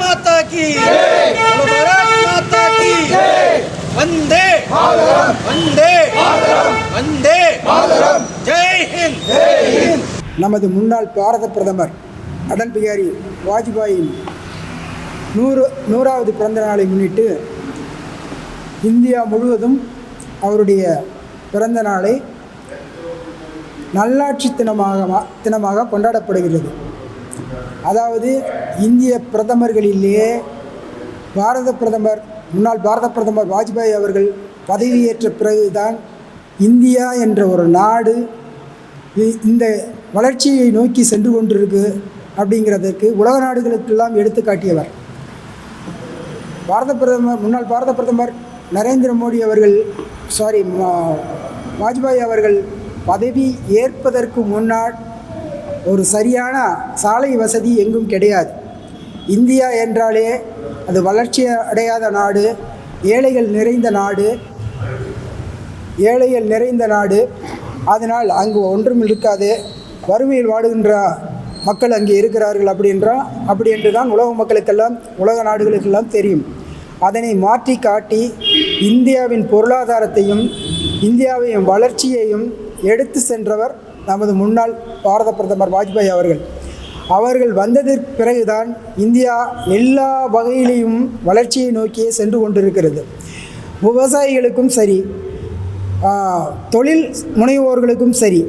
மாதா கி பாரத் மாதா கி வந்தே மாதரம் வந்தே மாதரம் வந்தே மாதரம் ஜெய் ஹிந்த் ஜெய் ஹிந்த் நமது முன்னாள் பாரத பிரதமர் அடல் பிகாரி வாஜ்பாயின் நூறு நூறாவது பிறந்த நாளை முன்னிட்டு இந்தியா முழுவதும் அவருடைய பிறந்த நாளை நல்லாட்சி தினமாக தினமாக கொண்டாடப்படுகிறது. அதாவது இந்திய பிரதமர்களிலேயே பாரத பிரதமர் முன்னாள் பாரத பிரதமர் வாஜ்பாய் அவர்கள் பதவியேற்ற பிறகுதான் இந்தியா என்ற ஒரு நாடு இந்த வளர்ச்சியை நோக்கி சென்று கொண்டிருக்கு அப்படிங்கிறதற்கு உலக நாடுகளுக்கெல்லாம் எடுத்துக்காட்டியவர் பாரத பிரதமர் முன்னாள் பாரத பிரதமர் நரேந்திர மோடி அவர்கள் சாரி வாஜ்பாய் அவர்கள் பதவி ஏற்பதற்கு முன்னால் ஒரு சரியான சாலை வசதி எங்கும் கிடையாது. இந்தியா என்றாலே அது வளர்ச்சி அடையாத நாடு ஏழைகள் நிறைந்த நாடு ஏழைகள் நிறைந்த நாடு. அதனால் அங்கு ஒன்றும் இருக்காது. வறுமையில் வாடுகின்ற மக்கள் அங்கே இருக்கிறார்கள் அப்படின்றா அப்படி என்று தான் உலக மக்களுக்கெல்லாம் உலக நாடுகளுக்கெல்லாம் தெரியும். அதனை மாற்றி காட்டி இந்தியாவின் பொருளாதாரத்தையும் இந்தியாவையும் வளர்ச்சியையும் எடுத்து சென்றவர் நமது முன்னாள் பாரத பிரதமர் வாஜ்பாய் அவர்கள். அவர்கள் வந்ததற்கு பிறகுதான் இந்தியா எல்லா வகையிலையும் வளர்ச்சியை நோக்கியே சென்று கொண்டிருக்கிறது. விவசாயிகளுக்கும் சரி தொழில் முனைவோர்களுக்கும் சரி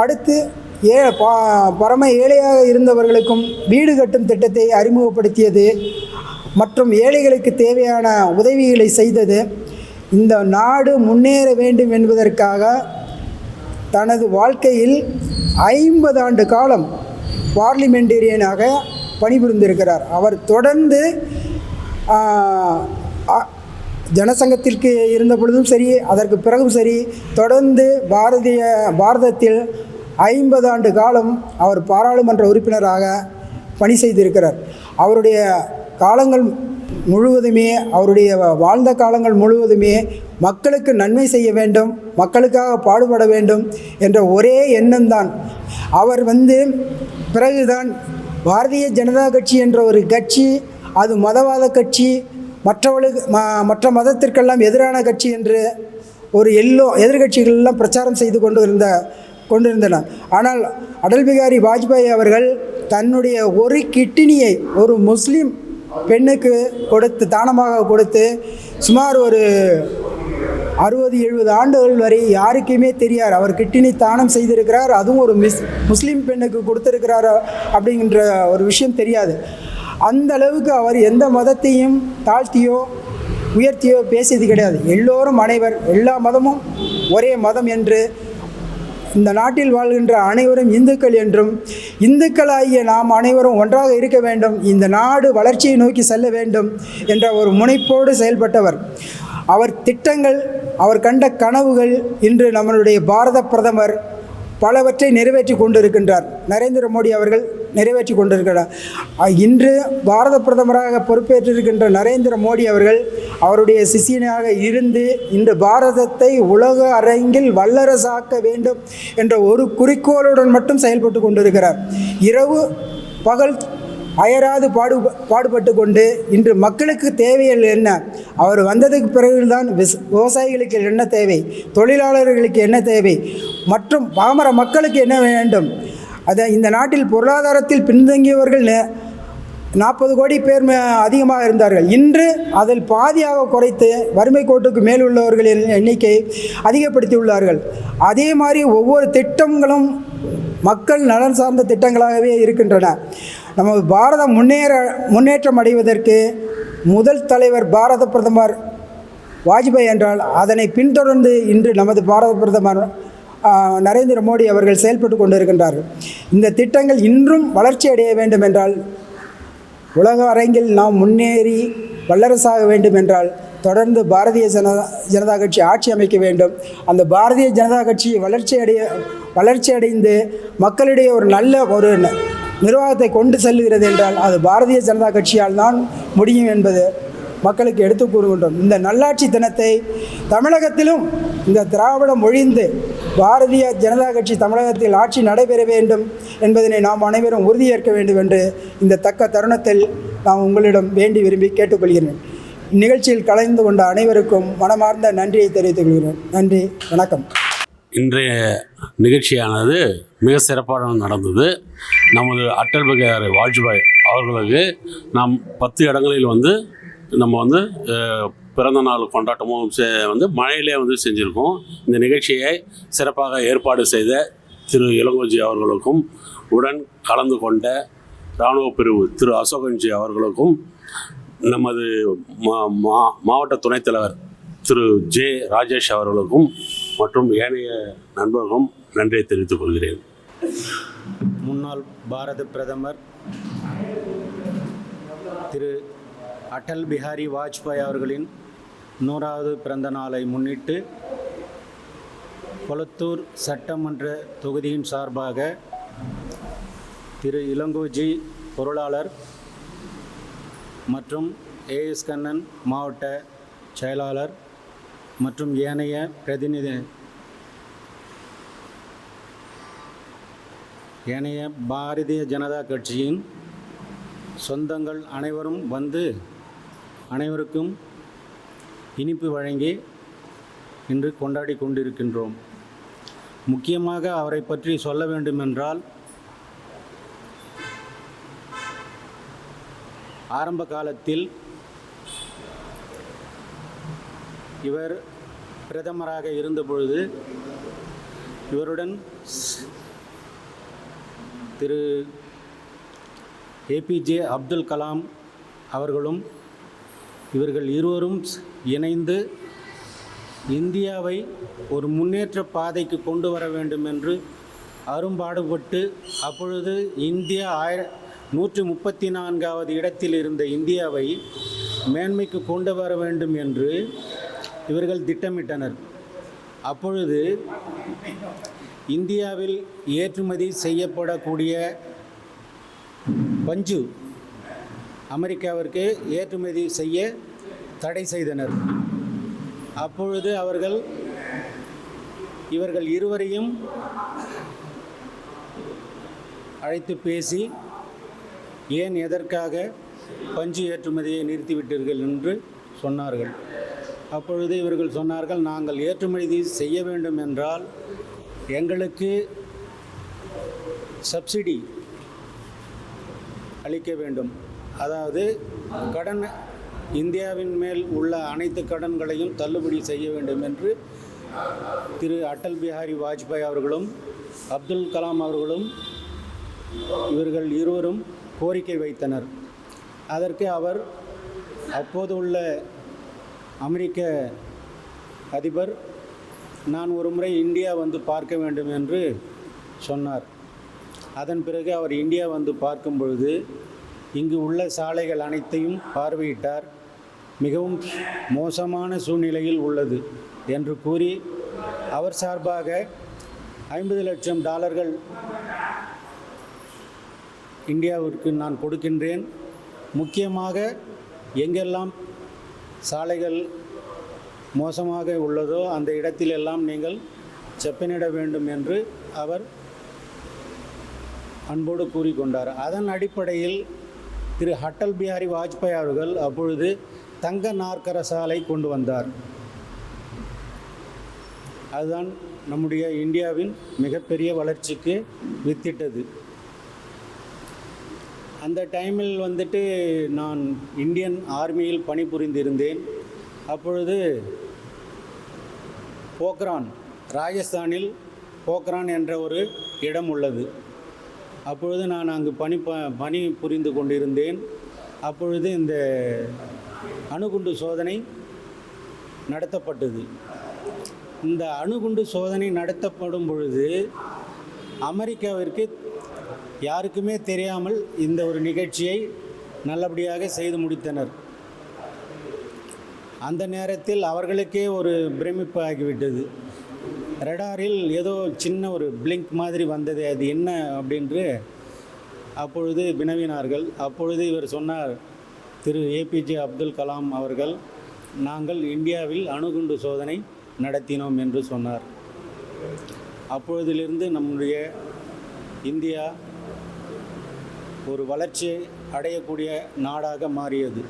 அடுத்து ஏ பா பரம ஏழையாக இருந்தவர்களுக்கும் வீடு கட்டும் திட்டத்தை அறிமுகப்படுத்தியது மற்றும் ஏழைகளுக்கு தேவையான உதவிகளை செய்தது. இந்த நாடு முன்னேற வேண்டும் என்பதற்காக தனது வாழ்க்கையில் ஐம்பது ஆண்டு காலம் பார்லிமெண்டேரியனாக பணிபுரிந்திருக்கிறார். அவர் தொடர்ந்து ஜனசங்கத்திற்கு இருந்த பொழுதும் சரி அதற்கு பிறகும் சரி தொடர்ந்து பாரதிய பாரதத்தில் ஐம்பது ஆண்டு காலம் அவர் பாராளுமன்ற உறுப்பினராக பணி செய்திருக்கிறார். அவருடைய காலங்கள் முழுவதுமே அவருடைய வாழ்ந்த காலங்கள் முழுவதுமே மக்களுக்கு நன்மை செய்ய வேண்டும் மக்களுக்காக பாடுபட வேண்டும் என்ற ஒரே எண்ணம்தான். அவர் வந்து பிறகுதான் பாரதிய ஜனதா கட்சி என்ற ஒரு கட்சி அது மதவாத கட்சி மற்றவர்களுக்கு ம மற்ற மதத்திற்கெல்லாம் எதிரான கட்சி என்று ஒரு எல்லோ எதிர்கட்சிகள் எல்லாம் பிரச்சாரம் செய்து கொண்டு இருந்த கொண்டிருந்தன ஆனால் அடல் பிகாரி வாஜ்பாய் அவர்கள் தன்னுடைய ஒரு கிட்டினியை ஒரு முஸ்லீம் பெண்ணுக்கு கொடுத்து தானமாக கொடுத்து சுமார் ஒரு அறுபது எழுபது ஆண்டுகள் வரை யாருக்குமே தெரியார் அவர் கிட்டினி தானம் செய்திருக்கிறார். அதுவும் ஒரு மிஸ் முஸ்லீம் பெண்ணுக்கு கொடுத்துருக்கிறார் அப்படிங்கிற ஒரு விஷயம் தெரியாது. அந்த அளவுக்கு அவர் எந்த மதத்தையும் தாழ்த்தியோ உயர்த்தியோ பேசியது கிடையாது. எல்லோரும் அனைவர் எல்லா மதமும் ஒரே மதம் என்று இந்த நாட்டில் வாழ்கின்ற அனைவரும் இந்துக்கள் என்றும் இந்துக்களாகிய நாம் அனைவரும் ஒன்றாக இருக்க வேண்டும். இந்த நாடு வளர்ச்சியை நோக்கி செல்ல வேண்டும் என்ற ஒரு முனைப்போடு செயல்பட்டவர். அவர் திட்டங்கள் அவர் கண்ட கனவுகள் இன்று நம்மளுடைய பாரத பிரதமர் பலவற்றை நிறைவேற்றி கொண்டிருக்கின்றார். நரேந்திர மோடி அவர்கள் நிறைவேற்றி கொண்டிருக்கிறார். இன்று பாரத பிரதமராக பொறுப்பேற்றிருக்கின்ற நரேந்திர மோடி அவர்கள் அவருடைய சிசியனாக இருந்து இன்று பாரதத்தை உலக அரங்கில் வல்லரசாக்க வேண்டும் என்ற ஒரு குறிக்கோளுடன் மட்டும் செயல்பட்டு கொண்டிருக்கிறார். இரவு பகல் அயராது பாடு பாடுபட்டு கொண்டு இன்று மக்களுக்கு தேவைகள் என்ன? அவர் வந்ததுக்கு பிறகுதான் விஸ் விவசாயிகளுக்கு என்ன தேவை? தொழிலாளர்களுக்கு என்ன தேவை? மற்றும் பாமர மக்களுக்கு என்ன வேண்டும்? அதை இந்த நாட்டில் பொருளாதாரத்தில் பின்தங்கியவர்கள் நாற்பது கோடி பேர் அதிகமாக இருந்தார்கள். இன்று அதில் பாதியாக குறைத்து வறுமை கோட்டுக்கு மேல் உள்ளவர்களின் எண்ணிக்கை அதிகப்படுத்தியுள்ளார்கள். அதே மாதிரி ஒவ்வொரு திட்டங்களும் மக்கள் நலன் சார்ந்த திட்டங்களாகவே இருக்கின்றன. நமது பாரதம் முன்னேற முன்னேற்றம் அடைவதற்கு முதல் தலைவர் பாரத பிரதமர் வாஜ்பாய் என்றால் அதனை பின்தொடர்ந்து இன்று நமது பாரத பிரதமர் நரேந்திர மோடி அவர்கள் செயல்பட்டு கொண்டிருக்கின்றார்கள். இந்த திட்டங்கள் இன்றும் வளர்ச்சி அடைய வேண்டும் என்றால் உலக அரங்கில் நாம் முன்னேறி வல்லரசாக வேண்டும் என்றால் தொடர்ந்து பாரதிய ஜனதா ஜனதா கட்சி ஆட்சி அமைக்க வேண்டும். அந்த பாரதிய ஜனதா கட்சி வளர்ச்சி அடைய வளர்ச்சி அடைந்து மக்களிடையே ஒரு நல்ல ஒரு நிர்வாகத்தை கொண்டு செல்கிறது என்றால் அது பாரதிய ஜனதா கட்சியால் தான் முடியும் என்பது மக்களுக்கு எடுத்து கூறுகின்றோம். இந்த நல்லாட்சி தினத்தை தமிழகத்திலும் இந்த திராவிடம் ஒழிந்து பாரதிய ஜனதா கட்சி தமிழகத்தில் ஆட்சி நடைபெற வேண்டும் என்பதனை நாம் அனைவரும் உறுதியேற்க வேண்டும் என்று இந்த தக்க தருணத்தில் நான் உங்களிடம் வேண்டி விரும்பி கேட்டுக்கொள்கிறேன். நிகழ்ச்சியில் கலந்து கொண்ட அனைவருக்கும் மனமார்ந்த நன்றியை தெரிவித்துக் கொள்கிறேன். நன்றி வணக்கம். இன்றைய நிகழ்ச்சியானது மிக சிறப்பாக நடந்தது. நமது அட்டல் பிகாரி வாஜ்பாய் அவர்களுக்கு நாம் பத்து இடங்களில் வந்து நம்ம வந்து பிறந்த நாள் கொண்டாட்டமும் செ- வந்து மழையிலே வந்து செஞ்சுருக்கோம். இந்த நிகழ்ச்சியை சிறப்பாக ஏற்பாடு செய்த திரு இளங்கோஜி அவர்களுக்கும் உடன் கலந்து கொண்ட இராணுவ பிரிவு திரு அசோகன்ஜி அவர்களுக்கும் நமது மா மா- மாவட்ட துணைத் தலைவர் திரு ஜே ராஜேஷ் அவர்களுக்கும் மற்றும் ஏனைய நண்பர்களும் நன்றியை தெரிவித்துக் கொள்கிறேன். முன்னாள் பாரத பிரதமர் திரு அடல் பிஹாரி வாஜ்பாய் அவர்களின் நூறாவது பிறந்த நாளை முன்னிட்டு கொளத்தூர் சட்டமன்ற தொகுதியின் சார்பாக திரு இளங்கோஜி பொருளாளர் மற்றும் ஏஎஸ் கண்ணன் மாவட்ட செயலாளர் மற்றும் ஏனைய பிரதிநிதி ஏனைய பாரதிய ஜனதா கட்சியின் சொந்தங்கள் அனைவரும் வந்து அனைவருக்கும் இனிப்பு வழங்கி இன்று கொண்டாடி கொண்டிருக்கின்றோம். முக்கியமாக அவரை பற்றி சொல்ல வேண்டுமென்றால் ஆரம்ப காலத்தில் இவர் பிரதமராக இருந்தபொழுது இவருடன் திரு ஏபிஜே அப்துல் கலாம் அவர்களும் இவர்கள் இருவரும் இணைந்து இந்தியாவை ஒரு முன்னேற்ற பாதைக்கு கொண்டு வர வேண்டும் என்று அரும்பாடுபட்டு அப்பொழுது இந்தியா ஆயிர நூற்றி முப்பத்தி நான்காவது இடத்தில் இருந்த இந்தியாவை மேன்மைக்கு கொண்டு வர வேண்டும் என்று இவர்கள் திட்டமிட்டனர். அப்பொழுது இந்தியாவில் ஏற்றுமதி செய்யப்படக்கூடிய பஞ்சு அமெரிக்காவிற்கு ஏற்றுமதி செய்ய தடை செய்தனர். அப்பொழுது அவர்கள் இவர்கள் இருவரையும் அழைத்து பேசி ஏன் எதற்காக பஞ்சு ஏற்றுமதியை நிறுத்திவிட்டீர்கள்? என்று சொன்னார்கள். அப்பொழுது இவர்கள் சொன்னார்கள் நாங்கள் ஏற்றுமதி செய்ய வேண்டும் என்றால் எங்களுக்கு சப்சிடி அளிக்க வேண்டும். அதாவது கடன் இந்தியாவின் மேல் உள்ள அனைத்து கடன்களையும் தள்ளுபடி செய்ய வேண்டும் என்று திரு அட்டல் பிஹாரி வாஜ்பாய் அவர்களும் அப்துல் கலாம் அவர்களும் இவர்கள் இருவரும் கோரிக்கை வைத்தனர். அதற்கு அவர் அப்போது உள்ள அமெரிக்க அதிபர் நான் ஒரு முறை இந்தியா வந்து பார்க்க வேண்டும் என்று சொன்னார். அதன் பிறகு அவர் இந்தியா வந்து பார்க்கும் பொழுது இங்கு உள்ள சாலைகள் அனைத்தையும் பார்வையிட்டார். மிகவும் மோசமான சூழ்நிலையில் உள்ளது என்று கூறி அவர் சார்பாக ஐம்பது லட்சம் டாலர்கள் இந்தியாவிற்கு நான் கொடுக்கின்றேன். முக்கியமாக எங்கெல்லாம் சாலைகள் மோசமாக உள்ளதோ அந்த இடத்திலெல்லாம் நீங்கள் செப்பனிட வேண்டும் என்று அவர் அன்போடு கூறிக்கொண்டார். அதன் அடிப்படையில் திரு அட்டல் பிஹாரி வாஜ்பாய் அவர்கள் அப்பொழுது தங்க நாற்கர சாலை கொண்டு வந்தார். அதுதான் நம்முடைய இந்தியாவின் மிகப்பெரிய வளர்ச்சிக்கு வித்திட்டது. அந்த டைமில் வந்துட்டு நான் இந்தியன் ஆர்மியில் பணிபுரிந்திருந்தேன். அப்பொழுது போக்ரான் ராஜஸ்தானில் போக்ரான் என்ற ஒரு இடம் உள்ளது. அப்பொழுது நான் அங்கு பணி ப பணி புரிந்து கொண்டிருந்தேன். அப்பொழுது இந்த அணுகுண்டு சோதனை நடத்தப்பட்டது. இந்த அணுகுண்டு சோதனை நடத்தப்படும் பொழுது அமெரிக்காவிற்கு யாருக்குமே தெரியாமல் இந்த ஒரு நிகழ்ச்சியை நல்லபடியாக செய்து முடித்தனர். அந்த நேரத்தில் அவர்களுக்கே ஒரு பிரமிப்பு ஆகிவிட்டது ரெடாரில் ஏதோ சின்ன ஒரு பிளிங்க் மாதிரி வந்தது அது என்ன அப்படின்று அப்பொழுது வினவினார்கள். அப்பொழுது இவர் சொன்னார் திரு. ஏபிஜே அப்துல் கலாம் அவர்கள் நாங்கள் இந்தியாவில் அணுகுண்டு சோதனை நடத்தினோம் என்று சொன்னார். அப்பொழுதிலிருந்து நம்முடைய இந்தியா ஒரு வளர்ச்சி அடையக்கூடிய நாடாக மாறியது.